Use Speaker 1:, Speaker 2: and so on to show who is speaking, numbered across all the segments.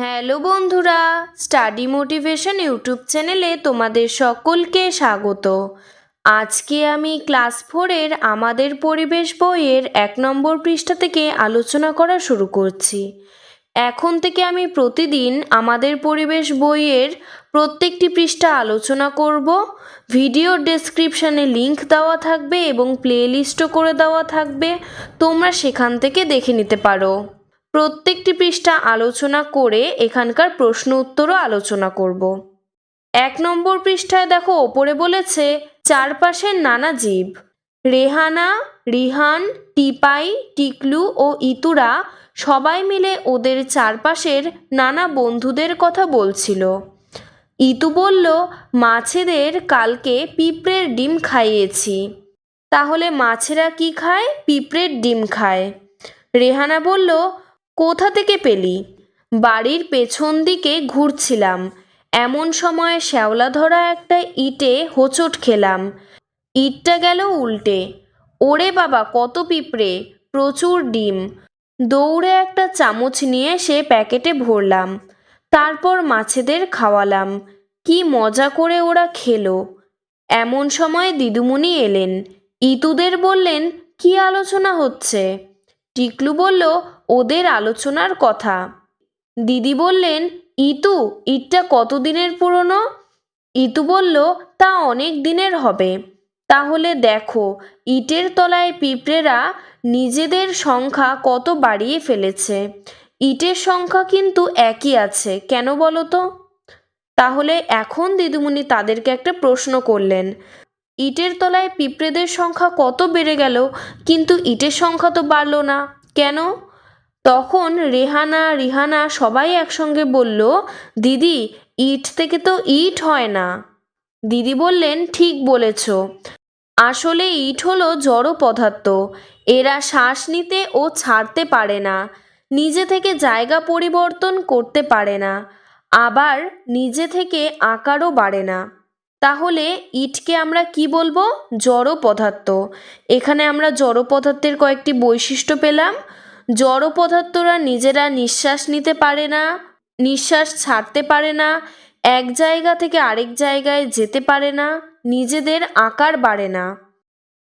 Speaker 1: Hello বন্ধুরা, study motivation YouTube চ্যানেলে তোমাদের সকলকে স্বাগত। আজকে আমি ক্লাস ফোরের আমাদের পরিবেশ বইয়ের এক নম্বর পৃষ্ঠা থেকে আলোচনা করা শুরু করছি। এখন থেকে আমি প্রতিদিন আমাদের পরিবেশ বইয়ের প্রত্যেকটি পৃষ্ঠা আলোচনা করব। ভিডিও ডেসক্রিপশানে লিংক দেওয়া থাকবে এবং প্লেলিস্টও করে দেওয়া থাকবে। তোমরা সেখান থেকে দেখে নিতে পারো। প্রত্যেকটি পৃষ্ঠা আলোচনা করে এখানকার প্রশ্ন উত্তরও আলোচনা করব। এক নম্বর পৃষ্ঠায় দেখো, ওপরে বলেছে, চারপাশের নানা জীব। রেহানা, রিহান, টিপাই, টিকলু ও ইতুরা সবাই মিলে ওদের চারপাশের নানা বন্ধুদের কথা বলছিল। ইতু বলল, মাছেদের কালকে পিঁপড়ের ডিম খাইয়েছি। তাহলে মাছেরা কি খায়? পিঁপড়ের ডিম খায়। রেহানা বলল কোথা থেকে পেলি? বাড়ির পেছন দিকে ঘুরছিলাম। এমন সময় শ্যাওলা ধরা একটা ইটে হোঁচট খেলাম। ইটটা গেল উল্টে। ওরে বাবা, কত পিঁপড়ে, প্রচুর ডিম। দৌড়ে একটা চামচ নিয়ে সে প্যাকেটে ভরলাম। তারপর মাছেদের খাওয়ালাম। কি মজা করে ওরা খেলো। এমন সময় দিদুমণি এলেন। ইতুদের বললেন, কি আলোচনা হচ্ছে? টিকলু বলল ওদের আলোচনার কথা। দিদি বললেন, ইতু, ইটটা কতদিনের পুরনো? ইতু বলল, তা অনেক দিনের হবে। তাহলে দেখো, ইটের তলায় পিঁপড়েরা নিজেদের সংখ্যা কত বাড়িয়ে ফেলেছে। ইটের সংখ্যা কিন্তু একই আছে, কেন বলো তো? তাহলে এখন দিদিমণি তাদেরকে একটা প্রশ্ন করলেন, ইটের তলায় পিঁপড়েদের সংখ্যা কত বেড়ে গেল, কিন্তু ইটের সংখ্যা তো বাড়লো না, কেন? তখন রেহানা, রিহানা সবাই একসঙ্গে বলল, দিদি, ইট থেকে তো ইট হয় না। দিদি বললেন, ঠিক বলেছ। আসলে ইট হলো জড় পদার্থ। এরা শ্বাস নিতে ও ছাড়তে পারে না। নিজে থেকে জায়গা পরিবর্তন করতে পারে না। আবার নিজে থেকে আকারও বাড়ে না। তাহলে ইটকে আমরা কি বলব? জড় পদার্থ। এখানে আমরা জড় পদার্থের কয়েকটি বৈশিষ্ট্য পেলাম। জড় পদার্থরা নিজেরা নিঃশ্বাস নিতে পারে না, নিঃশ্বাস ছাড়তে পারে না, এক জায়গা থেকে আরেক জায়গায় যেতে পারে না, নিজেদের আকার বাড়ে না।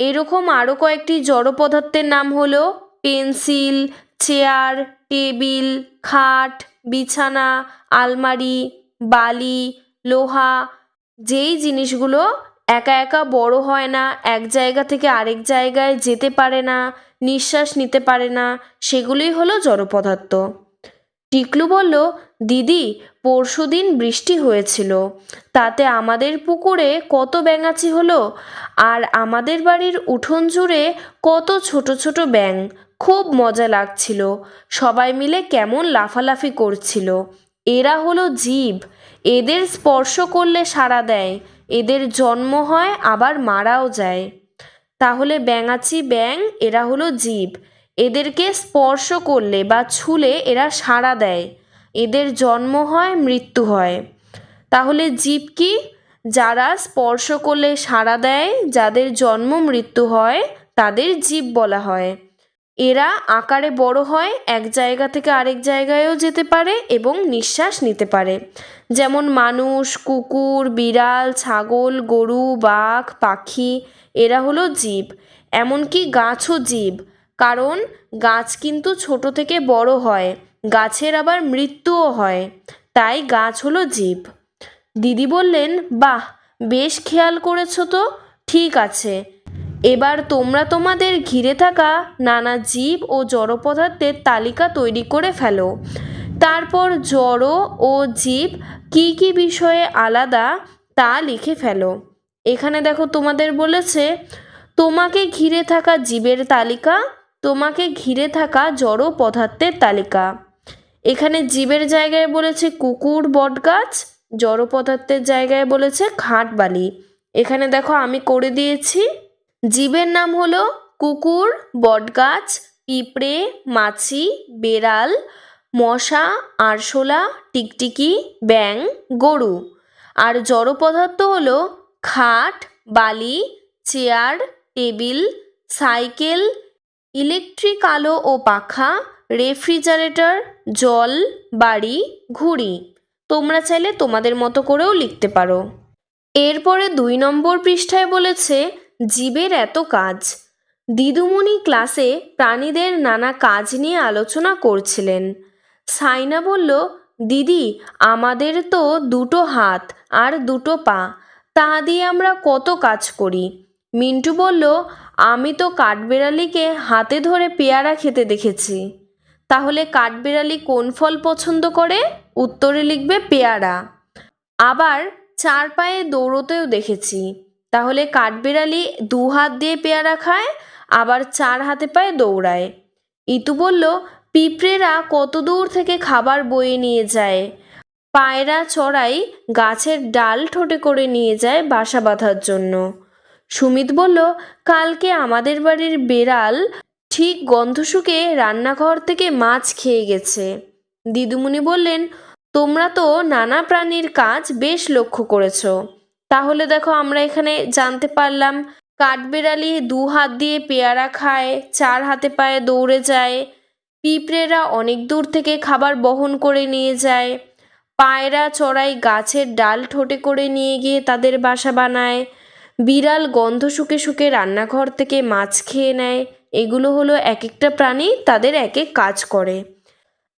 Speaker 1: এরকম আরও কয়েকটি জড় পদার্থের নাম হলো পেন্সিল, চেয়ার, টেবিল, খাট, বিছানা, আলমারি, বালি, লোহা, যেই জিনিসগুলো একা একা বড় হয় না, এক জায়গা থেকে আরেক জায়গায় যেতে পারে না নিঃশ্বাস নিতে পারে না, সেগুলোই হলো জড় পদার্থ টিকলু বলল, দিদি, পরশুদিন বৃষ্টি হয়েছিল। তাতে আমাদের পুকুরে কত ব্যাঙাচি হলো আর আমাদের বাড়ির উঠোন জুড়ে কত ছোট ছোট ব্যাঙ। খুব মজা লাগছিল। সবাই মিলে কেমন লাফালাফি করছিল। এরা হলো জীব। এদের স্পর্শ করলে সাড়া দেয়। এদের জন্ম হয়, আবার মারাও যায়। তাহলে ব্যাঙাচি ব্যাং এরা হলো জীব। এদেরকে স্পর্শ করলে বা ছুলে এরা সাড়া দেয়। এদের জন্ম হয়, মৃত্যু হয়। তাহলে জীব কি? যারা স্পর্শ করলে সাড়া দেয়, যাদের জন্ম মৃত্যু হয়, তাদের জীব বলা হয়। এরা আকারে বড় হয়, এক জায়গা থেকে আরেক জায়গায়ও যেতে পারে এবং নিঃশ্বাস নিতে পারে। যেমন মানুষ, কুকুর, বিড়াল, ছাগল, গরু, বাঘ, পাখি, এরা হলো জীব। এমনকি গাছও জীব। কারণ গাছ কিন্তু ছোট থেকে বড় হয়, গাছের আবার মৃত্যুও হয়। তাই গাছ হলো জীব। দিদি বললেন, বাহ, বেশ খেয়াল করেছ তো, ঠিক আছে। এবার তোমরা তোমাদের ঘিরে থাকা নানা জীব ও জড় পদার্থের তালিকা তৈরি করে ফেলো। তারপর জড় ও জীব কি কি বিষয়ে আলাদা তা লিখে ফেলো। এখানে দেখো তোমাদের বলেছে, তোমাকে ঘিরে থাকা জীবের তালিকা, তোমাকে ঘিরে থাকা জড় পদার্থের তালিকা। এখানে জীবের জায়গায় বলেছে কুকুর, বটগাছ জড় পদার্থের জায়গায় বলেছে খাট বালি এখানে দেখো আমি করে দিয়েছি। জীবের নাম হলো কুকুর, বটগাছ, পিঁপড়ে, মাছি, বেড়াল, মশা, আরশোলা, টিকটিকি ব্যাং গরু। আর জড় পদার্থ হলো খাট, বালি, চেয়ার, টেবিল, সাইকেল, ইলেকট্রিক আলো ও পাখা, রেফ্রিজারেটর, জল, বাড়ি, ঘুড়ি। তোমরা চাইলে তোমাদের মতো করেও লিখতে পারো। এরপরে দুই নম্বর পৃষ্ঠায় বলেছে জীবের এত কাজ। দিদুমণি ক্লাসে প্রাণীদের নানা কাজ নিয়ে আলোচনা করছিলেন। সাইনা বলল, দিদি, আমাদের তো দুটো হাত আর দুটো পা, তা দিয়ে আমরা কত কাজ করি? মিন্টু বলল, আমি তো কাঠবেড়ালিকে হাতে ধরে পেয়ারা খেতে দেখেছি। তাহলে কাঠবেড়ালি কোন ফল পছন্দ করে? উত্তরে লিখবে, পেয়ারা। আবার চার পায়ে দৌড়তেও দেখেছি। তাহলে কাঠবেড়ালি দু হাত দিয়ে পেয়ারা খায়, আবার চার হাতে পায়ে দৌড়ায়। ইতু বলল, পিঁপড়েরা কত দূর থেকে খাবার বয়ে নিয়ে যায়? পায়রা চড়াই গাছের ডাল ঠোঁটে করে নিয়ে যায় বাসা বাঁধার জন্য। সুমিত বলল, কালকে আমাদের বাড়ির বেড়াল ঠিক গন্ধ শুকে রান্নাঘর থেকে মাছ খেয়ে গেছে। দিদুমণি বললেন, তোমরা তো নানা প্রাণীর কাজ বেশ লক্ষ্য করেছ। তাহলে দেখো আমরা এখানে জানতে পারলাম, কাঠবেড়ালি দু হাত দিয়ে পেয়ারা খায়, চার হাতে পায়ে দৌড়ে যায়, পিঁপড়েরা অনেক দূর থেকে খাবার বহন করে নিয়ে যায়, পায়রা চড়াই গাছের ডাল ঠোঁটে করে নিয়ে গিয়ে তাদের বাসা বানায়, বিড়াল গন্ধ শুকে শুকে রান্নাঘর থেকে মাছ খেয়ে নেয়, এগুলো হলো এক একটা প্রাণী তাদের এক এক কাজ করে।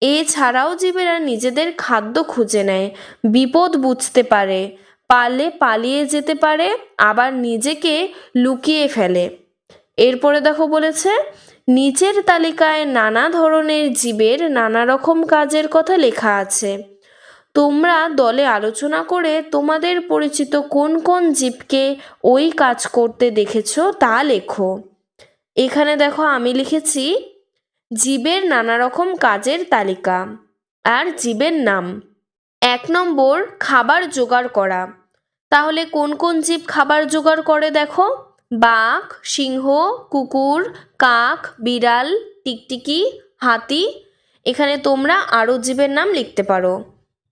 Speaker 1: এছাড়াও জীবেরা নিজেদের খাদ্য খুঁজে নেয়, বিপদ বুঝতে পারে পারলে পালিয়ে যেতে পারে, আবার নিজেকে লুকিয়ে ফেলে। এরপরে দেখো বলেছে, নিচের তালিকায় নানা ধরনের জীবের নানা রকম কাজের কথা লেখা আছে। তোমরা দলে আলোচনা করে তোমাদের পরিচিত কোন কোন জীবকে ওই কাজ করতে দেখেছ তা লেখো। এখানে দেখো আমি লিখেছি, জীবের নানা রকম কাজের তালিকা, আর জীবের নাম। এক নম্বর, খাবার জোগাড় করা। তাহলে কোন কোন জীব খাবার জোগাড় করে দেখো? বাঘ, সিংহ, কুকুর, কাক, বিড়াল, টিকটিকি, হাতি। এখানে তোমরা আরও জীবের নাম লিখতে পারো।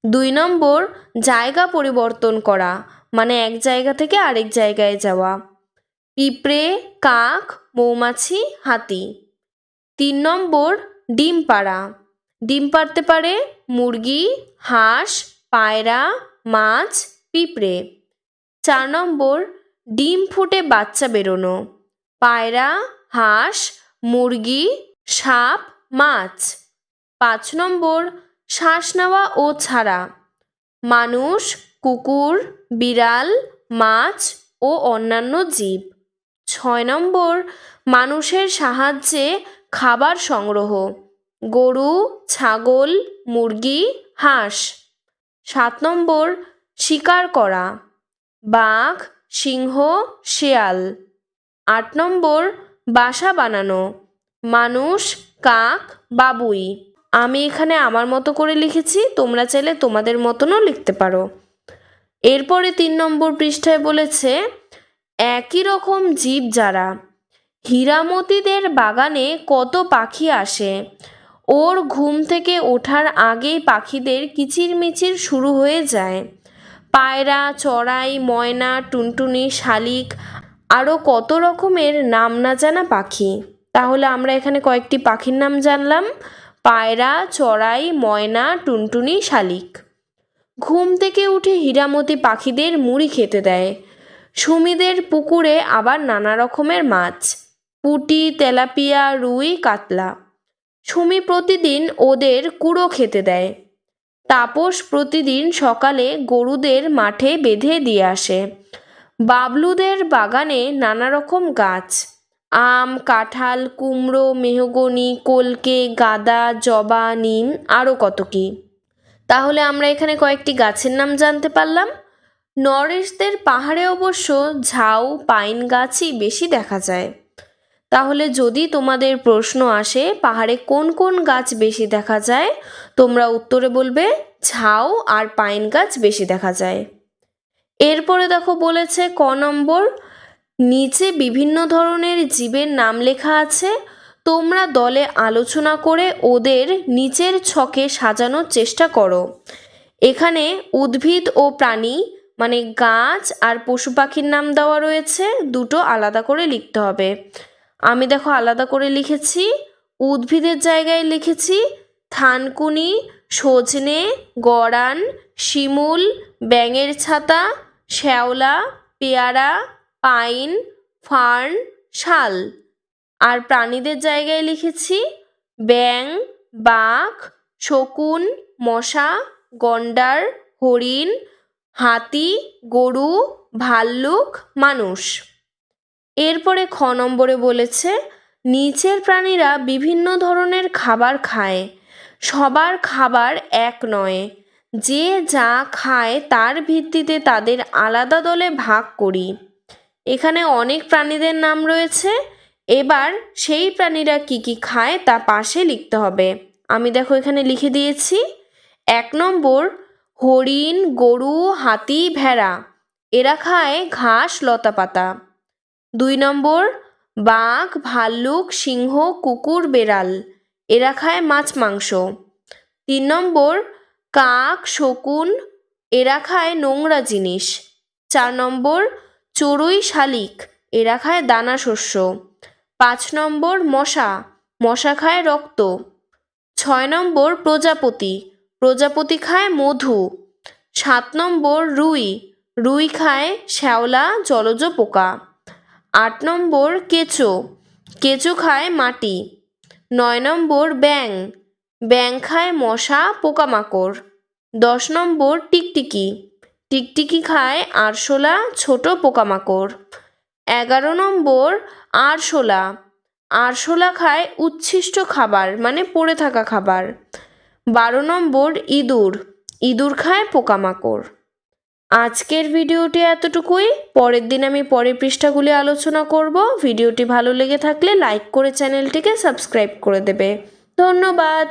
Speaker 1: দুই নম্বর, জায়গা পরিবর্তন করা মানে এক জায়গা থেকে আরেক জায়গায় যাওয়া। পিঁপড়ে, কাক, মৌমাছি, হাতি। তিন নম্বর, ডিম পাড়া। ডিম পাড়তে পারে মুরগি, হাঁস, পায়রা, মাছ, পিঁপড়ে। চার নম্বর, ডিম ফুটে বাচ্চা বেরোনো। পায়রা, হাঁস, মুরগি, সাপ, মাছ। পাঁচ নম্বর, শ্বাস নেওয়া ও ছাড়া। মানুষ, কুকুর, বিড়াল, মাছ ও অন্যান্য জীব। ছয় নম্বর, মানুষের সাহায্যে খাবার সংগ্রহ। গরু, ছাগল, মুরগি, হাঁস। সাত নম্বর, শিকার করা। বাঘ, সিংহ, শেয়াল। আট নম্বর, বাসা বানানো। মানুষ, কাক, বাবুই। আমি এখানে আমার মতো করে লিখেছি, তোমরা চাইলে তোমাদের মতনও লিখতে পারো। এরপরে তিন নম্বর পৃষ্ঠায় বলেছে, একই রকম জীব যারা, হীরামতিদের বাগানে কত পাখি আসে। ওর ঘুম থেকে ওঠার আগেই পাখিদের কিচিরমিচির শুরু হয়ে যায়। পায়রা, চড়াই, ময়না, টুনটুনি, শালিক আরও কত রকমের নাম না জানা পাখি। তাহলে আমরা এখানে কয়েকটি পাখির নাম জানলাম। পায়রা, চড়াই, ময়না, টুনটুনি, শালিক। ঘুম থেকে উঠে হীরামতি পাখিদের মুড়ি খেতে দেয়। সুমিদের পুকুরে আবার নানা রকমের মাছ। পুটি, তেলাপিয়া, রুই, কাতলা। সুমি প্রতিদিন ওদের কুড়ো খেতে দেয়। তাপস প্রতিদিন সকালে গরুদের মাঠে বেঁধে দিয়ে আসে। বাবলুদের বাগানে নানা রকম গাছ। আম, কাঁঠাল, কুমড়ো, মেহগনি, কলকে, গাদা, জবা, নিম আরও কত কী। তাহলে আমরা এখানে কয়েকটি গাছের নাম জানতে পারলাম। নরেশদের পাহাড়ে অবশ্য ঝাউ, পাইন গাছই বেশি দেখা যায়। তাহলে যদি তোমাদের প্রশ্ন আসে, পাহাড়ে কোন কোন গাছ বেশি দেখা যায়, তোমরা উত্তরে বলবে, ঝাউ আর পাইন গাছ বেশি দেখা যায়। এরপরে দেখো বলেছে ক নম্বর, নিচে বিভিন্ন ধরনের জীবের নাম লেখা আছে, তোমরা দলে আলোচনা করে ওদের নিচের ছকে সাজানোর চেষ্টা করো। এখানে উদ্ভিদ ও প্রাণী মানে গাছ আর পশু পাখির নাম দেওয়া রয়েছে, দুটো আলাদা করে লিখতে হবে। আমি দেখো আলাদা করে লিখেছি, উদ্ভিদের জায়গায় লিখেছি, থানকুনি, সজনে, গড়ান, শিমুল, ব্যাঙের ছাতা, শ্যাওলা, পেয়ারা, পাইন, ফার্ন, শাল। আর প্রাণীদের জায়গায় লিখেছি ব্যাং বাঘ, শকুন, মশা, গন্ডার, হরিণ, হাতি, গরু, ভাল্লুক, মানুষ। এরপরে খ নম্বরে বলেছে, নিচের প্রাণীরা বিভিন্ন ধরনের খাবার খায়। সবার খাবার এক নয়। যে যা খায় তার ভিত্তিতে তাদের আলাদা দলে ভাগ করি। এখানে অনেক প্রাণীদের নাম রয়েছে। এবার সেই প্রাণীরা কি কি খায় তা পাশে লিখতে হবে। আমি দেখো এখানে লিখে দিয়েছি। এক নম্বর, হরিণ, গরু, হাতি, ভেড়া। এরা খায় ঘাস, লতাপাতা। দুই নম্বর, বাঘ, ভাল্লুক, সিংহ, কুকুর, বেড়াল। এরা খায় মাছ, মাংস। তিন নম্বর, কাক, শকুন এরা খায় নোংরা জিনিস। চার নম্বর, চড়ুই, শালিক। এরা খায় দানা শস্য। পাঁচ নম্বর, মশা। মশা খায় রক্ত। ছয় নম্বর, প্রজাপতি। প্রজাপতি খায় মধু। সাত নম্বর, রুই। রুই খায় শ্যাওলা, জলজ পোকা। আট নম্বর কেঁচো। কেঁচো খায় মাটি। নয় নম্বর ব্যাং ব্যাং খায় মশা, পোকামাকড়। দশ নম্বর টিকটিকি। টিকটিকি খায় আরশোলা, ছোট পোকামাকড়। এগারো নম্বর আরশোলা। আরশোলা খায় উচ্ছিষ্ট খাবার মানে পড়ে থাকা খাবার। বারো নম্বর ইঁদুর। ইঁদুর খায় পোকামাকড়। আজকের ভিডিওটি এতটুকুই। পরের দিন আমি পরের পৃষ্ঠাগুলি আলোচনা করব। ভিডিওটি ভালো লেগে থাকলে লাইক করে চ্যানেলটিকে সাবস্ক্রাইব করে দেবে। ধন্যবাদ।